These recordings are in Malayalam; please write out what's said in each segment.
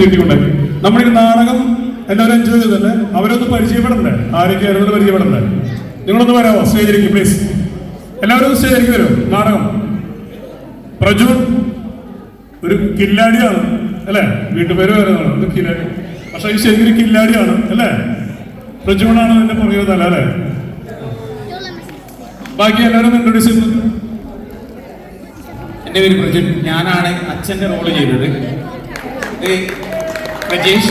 നീട്ടിക്കൊണ്ടായി നമ്മുടെ ഈ നാടകം എല്ലാവരും എൻജോയ് ചെയ്തല്ലേ അവരൊന്ന് പരിചയപ്പെടണ്ടേ? ആരൊക്കെയായിരുന്നു പരിചയപ്പെടണ്ടേ? നിങ്ങളൊന്ന് വരാമോ സ്റ്റേജിലേക്ക് പ്ലീസ് എല്ലാവരും സ്റ്റേജിലേക്ക് വരുമോ നാടകം. പ്രജു ഒരു കില്ലാടിയാണ് അല്ലേ? വീട്ടുപേര് വരുന്നതാണ് ഒരു കില്ലാടി. പക്ഷെ ഈ ശരിക്കും കില്ലാടിയാണ് അല്ലേ? പ്രജുണാണ് എന്റെ പുറകെ തല അല്ലേ? ബാക്കി എല്ലാവരും ഇൻട്രൊഡ്യൂസ് ചെയ്തു എന്റെ പേര് പ്രജു. ഞാനാണ് അച്ഛന്റെ റോൾ ചെയ്തത്. പ്രജേഷ്.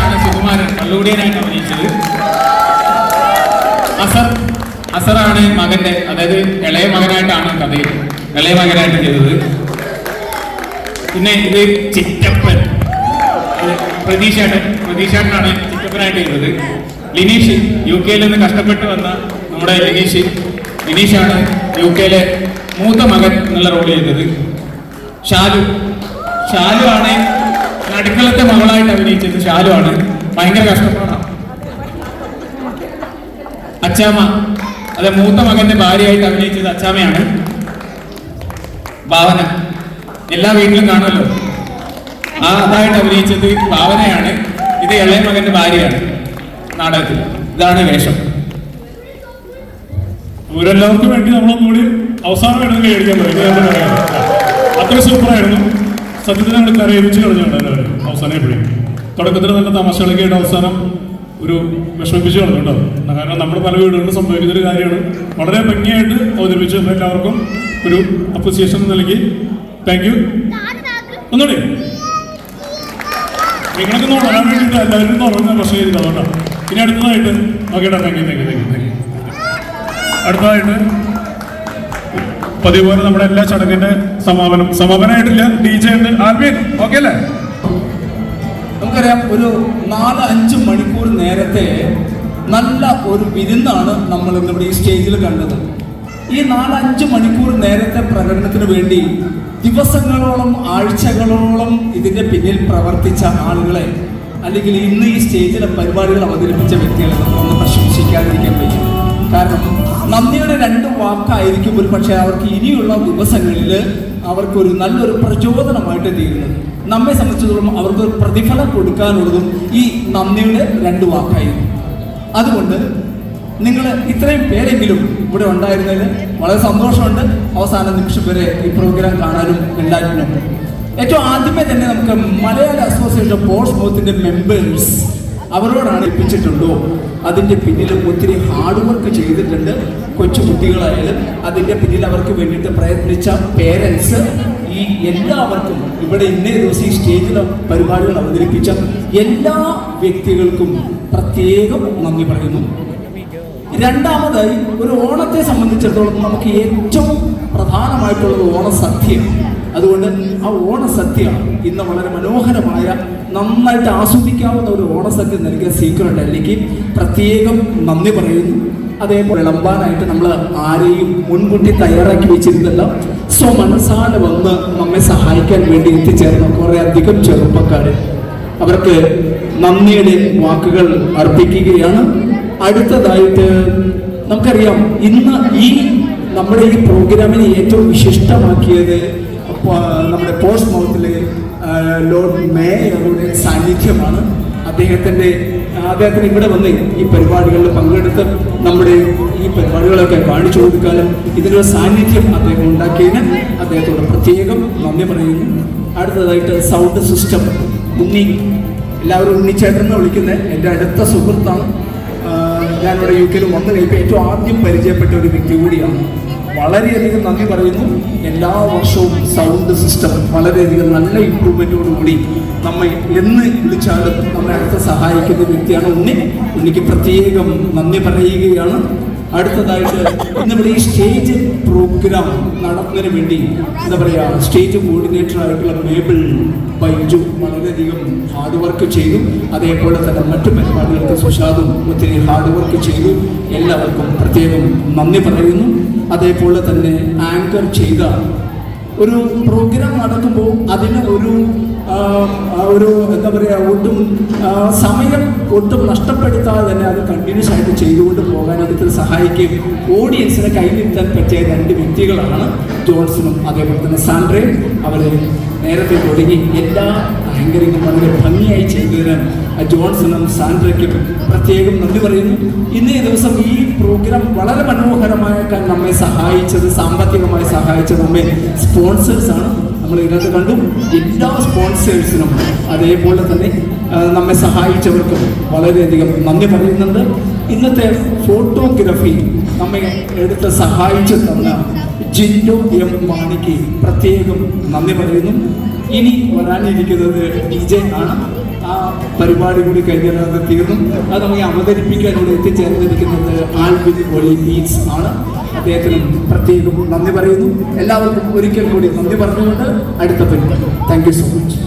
ആണ് സുകുമാരൻ കള്ളുകൂടിയനായിട്ട് അഭിനയിച്ചത്. അസർ അസറാണ് മകന്റെ അതായത് ഇളയ മകനായിട്ടാണ് കഥയിൽ ഇളയ മകനായിട്ട് ചെയ്തത്. പിന്നെ ഇത് ചിറ്റപ്പൻ. പ്രതീക്ഷേട്ടൻ പ്രതീക്ഷേട്ടനാണ് ചിറ്റപ്പനായിട്ട് ചെയ്തത്. ലിനീഷ് യു കെയിൽ നിന്ന് കഷ്ടപ്പെട്ട് വന്ന നമ്മുടെ ലിനീഷ് ലിനീഷാണ് യു കെയിലെ മൂത്ത മകൻ എന്നുള്ള റോൾ ചെയ്തത്. ഷാലു ഷാലു ആണ് മകളായിട്ട് അഭിനയിച്ചത്. ഷാലു ആണ് ഭയങ്കര കഷ്ടപ്പാടാണ് അച്ചാമ്മ അതെ മൂത്ത മകന്റെ ഭാര്യയായിട്ട് അഭിനയിച്ചത് അച്ചാമ്മയാണ്. ഭാവന എല്ലാ വീട്ടിലും കാണുമല്ലോ. ആ അതായിട്ട് അഭിനയിച്ചത് ഭാവനയാണ്. ഇത് ഇളയ മകന്റെ ഭാര്യയാണ് നാടകത്തിൽ. ഇതാണ് വേഷം. ഇവരെല്ലാവർക്കും വേണ്ടി നമ്മളൊന്നുകൂടി അവസാനം വേണം കഴിക്കാൻ പറയും. ഇത് ഞാൻ അത്ര സൂപ്പറായിരുന്നു സത്യത്തിൽ ഞങ്ങൾ കരയിപ്പിച്ച് കളഞ്ഞുണ്ട് എല്ലാവരും. അവസാനം എപ്പോഴും തുടക്കത്തിൽ തന്നെ തമാശ കളിക്കേണ്ട അവസാനം ഒരു വിഷമിപ്പിച്ച് കളഞ്ഞിട്ടുണ്ടാവും കാരണം നമ്മുടെ പല വീടുകളിലും സംഭവിക്കുന്ന ഒരു കാര്യമാണ്. വളരെ ഭംഗിയായിട്ട് അവതരിപ്പിച്ചു എല്ലാവർക്കും ഒരു അപ്രിസിയേഷൻ നൽകി താങ്ക് യു ഒന്നുകൂടി. നിങ്ങളൊക്കെ നോക്കാൻ വേണ്ടിയിട്ട് എല്ലാവരും തുറന്ന പ്രശ്നം ചെയ്തില്ല അതുകൊണ്ടാണ് ഇനി അടുത്തതായിട്ട് ഓക്കേട്ടാ thank you thank you thank you thank you അടുത്തതായിട്ട് പതിവ് പോലെ നമ്മുടെ എല്ലാ ചടങ്ങിന്റെ സമാപനം സമാപനമായിട്ടില്ല. ഡി ജെ ഓക്കെ അല്ലേ നമുക്കറിയാം ഒരു നാല് അഞ്ച് മണിക്കൂർ നേരത്തെ നല്ല ഒരു വിരുന്നാണ് നമ്മൾ ഇന്നിവിടെ ഈ സ്റ്റേജിൽ കണ്ടത്. ഈ നാലഞ്ച് മണിക്കൂർ നേരത്തെ പ്രകടനത്തിന് വേണ്ടി ദിവസങ്ങളോളം ആഴ്ചകളോളം ഇതിന്റെ പിന്നിൽ പ്രവർത്തിച്ച ആളുകളെ അല്ലെങ്കിൽ ഇന്ന് ഈ സ്റ്റേജിലെ പരിപാടികൾ അവതരിപ്പിച്ച വ്യക്തികളെ നമ്മളൊന്ന് പ്രശംസിക്കാതിരിക്കാൻ പറ്റും കാരണം നന്ദിയുടെ രണ്ട് വാക്കായിരിക്കും ഒരു പക്ഷേ അവർക്ക് ഇനിയുള്ള ദിവസങ്ങളിൽ അവർക്കൊരു നല്ലൊരു പ്രചോദനമായിട്ട് തീരുന്നത്. നമ്മെ സംബന്ധിച്ചിടത്തോളം അവർക്ക് പ്രതിഫലം കൊടുക്കാനുള്ളതും ഈ നന്ദിയുടെ രണ്ട് വാക്കായിരുന്നു. അതുകൊണ്ട് നിങ്ങൾ ഇത്രയും പേരെങ്കിലും ഇവിടെ ഉണ്ടായിരുന്നതിൽ വളരെ സന്തോഷമുണ്ട്. അവസാന നിമിഷം വരെ ഈ പ്രോഗ്രാം കാണാനും ഉണ്ടായിട്ടുണ്ട് ഏറ്റവും ആദ്യമേ തന്നെ നമുക്ക് മലയാള അസോസിയേഷൻ പോസ്റ്റ് മോത്തിന്റെ മെമ്പേഴ്സ് അവരോടാണ് ഏൽപ്പിച്ചിട്ടുണ്ടോ അതിന്റെ പിന്നിലും ഒത്തിരി ഹാർഡ് വർക്ക് ചെയ്തിട്ടുണ്ട് കൊച്ചു കുട്ടികളായാലും. അതിന്റെ പിന്നിൽ അവർക്ക് വേണ്ടിയിട്ട് പ്രയത്നിച്ച പേരൻസ് ഈ എല്ലാവർക്കും ഇവിടെ ഇന്നേ ദിവസം ഈ സ്റ്റേജിൽ പരിപാടികൾ അവതരിപ്പിച്ച എല്ലാ വ്യക്തികൾക്കും പ്രത്യേകം നന്ദി പറയുന്നു. രണ്ടാമതായി ഒരു ഓണത്തെ സംബന്ധിച്ചിടത്തോളം നമുക്ക് ഏറ്റവും പ്രധാനമായിട്ടുള്ളത് ഓണസദ്യ. അതുകൊണ്ട് ആ ഓണസദ്യ ഇന്ന് വളരെ മനോഹരമായ നന്നായിട്ട് ആസ്വദിക്കാവുന്ന ഒരു ഓണസദ്യ നൽകിയ സീക്രട്ട് ഡൽഹിക്ക് പ്രത്യേകം നന്ദി പറയുന്നു. അതേപോലെ വിളമ്പാനായിട്ട് നമ്മൾ ആരെയും മുൻകൂട്ടി തയ്യാറാക്കി വെച്ചിരുന്നില്ല. സോ മനസ്സാണ് വന്ന് നമ്മെ സഹായിക്കാൻ വേണ്ടി എത്തിച്ചേർന്ന കുറേ അധികം ചെറുപ്പക്കാർ അവർക്ക് നന്ദിയുടെ വാക്കുകൾ അർപ്പിക്കുകയാണ്. അടുത്തതായിട്ട് നമുക്കറിയാം ഇന്ന് ഈ നമ്മുടെ ഈ പ്രോഗ്രാമിനെ ഏറ്റവും വിശിഷ്ടമാക്കിയത് നമ്മുടെ പോസ്റ്റ് മൗത്തിലെ ലോർഡ് മേയറുടെ സാന്നിധ്യമാണ്. അദ്ദേഹത്തിന്റെ അദ്ദേഹത്തിന് ഇവിടെ വന്ന് ഈ പരിപാടികളിൽ പങ്കെടുത്ത് നമ്മുടെ ഈ പരിപാടികളൊക്കെ കാണിച്ചു കൊടുക്കാനും ഇതിനൊരു സാന്നിധ്യം അദ്ദേഹം ഉണ്ടാക്കിയതിന് അദ്ദേഹത്തോട് പ്രത്യേകം നന്ദി പറയുന്നു. അടുത്തതായിട്ട് സൗണ്ട് സിസ്റ്റം ഉണ്ണി എല്ലാവരും ഉണ്ണിച്ചേട്ടൻ എന്ന് വിളിക്കുന്നത് എന്റെ അടുത്ത സുഹൃത്താണ് ഞാനിവിടെ യു കെയിൽ വന്നു കഴിഞ്ഞപ്പോൾ ഏറ്റവും ആദ്യം പരിചയപ്പെട്ട ഒരു വ്യക്തി കൂടിയാണ്. വളരെയധികം നന്ദി പറയുന്നു. എല്ലാ വർഷവും സൗണ്ട് സിസ്റ്റം വളരെയധികം നല്ല ഇമ്പ്രൂവ്മെന്റോടുകൂടി നമ്മെ എന്ന് വിളിച്ചാലും നമ്മെ അടുത്ത് സഹായിക്കുന്ന വ്യക്തിയാണ് ഉണ്ണി. ഉണ്ണിക്ക് പ്രത്യേകം നന്ദി പറയുകയാണ്. അടുത്തതായിട്ട് ഇന്നിവിടെ ഈ സ്റ്റേജ് പ്രോഗ്രാം നടത്തുന്നതിന് വേണ്ടി എന്താ പറയുക സ്റ്റേജ് കോർഡിനേറ്റർ ആയിട്ടുള്ള മേബിൾ ബൈജു വളരെയധികം ഹാർഡ് വർക്ക് ചെയ്തു. അതേപോലെ തന്നെ മറ്റു പരിപാടികൾക്ക് സുഷാദും ഒത്തിരി ഹാർഡ് വർക്ക് ചെയ്തു. എല്ലാവർക്കും പ്രത്യേകം നന്ദി പറയുന്നു. അതേപോലെ തന്നെ ആങ്കർ ചെയ്ത ഒരു പ്രോഗ്രാം നടക്കുമ്പോൾ അതിന് ഒരു ഒരു എന്താ പറയുക ഒട്ടും സമയം ഒട്ടും നഷ്ടപ്പെടുത്താതെ തന്നെ അത് കണ്ടിന്യൂസ് ആയിട്ട് ചെയ്തുകൊണ്ട് പോകാൻ അതിൽ സഹായിക്കുകയും ഓഡിയൻസിനെ കൈനിർത്താൻ പറ്റിയ രണ്ട് വ്യക്തികളാണ് ജോൺസണും അതേപോലെ തന്നെ സാൻഡ്രയും. അവരെ നേരത്തെ തുടങ്ങി. എല്ലാ ആങ്കറിങ്ങും വളരെ ഭംഗിയായി ചെയ്തതിന് ജോൺസണും സാൻഡ്രയ്ക്കും പ്രത്യേകം നന്ദി പറയുന്നു. ഇന്നേ ദിവസം ഈ പ്രോഗ്രാം വളരെ മനോഹരമാക്കാൻ നമ്മെ സഹായിച്ചത് സാമ്പത്തികമായി സഹായിച്ചത് നമ്മെ സ്പോൺസേഴ്സാണ് നമ്മൾ ഇതിനകത്ത് കണ്ടു. എല്ലാ സ്പോൺസേഴ്സിനും അതേപോലെ തന്നെ നമ്മെ സഹായിച്ചവർക്കും വളരെയധികം നന്ദി പറയുന്നുണ്ട്. ഇന്നത്തെ ഫോട്ടോഗ്രാഫി നമ്മെ എടുത്ത് സഹായിച്ചു തന്ന ജിൻഡോ എം മാണിക്ക് പ്രത്യേകം നന്ദി പറയുന്നു. ഇനി വരാനിരിക്കുന്നത് ജെ ആണ്. ആ പരിപാടി കൂടി കഴിഞ്ഞാൽ തീർന്നു. അത് നമുക്ക് അവതരിപ്പിക്കാൻ ഇവിടെ എത്തിച്ചേർന്നിരിക്കുന്നത് ആൽബിൻ ഒളി ബീറ്റ്സ് ആണ്. അദ്ദേഹത്തിന് പ്രത്യേകം നന്ദി പറയുന്നു. എല്ലാവർക്കും ഒരിക്കൽ കൂടി നന്ദി പറഞ്ഞുകൊണ്ട് അടുത്ത പരിപാടി. Thank you so much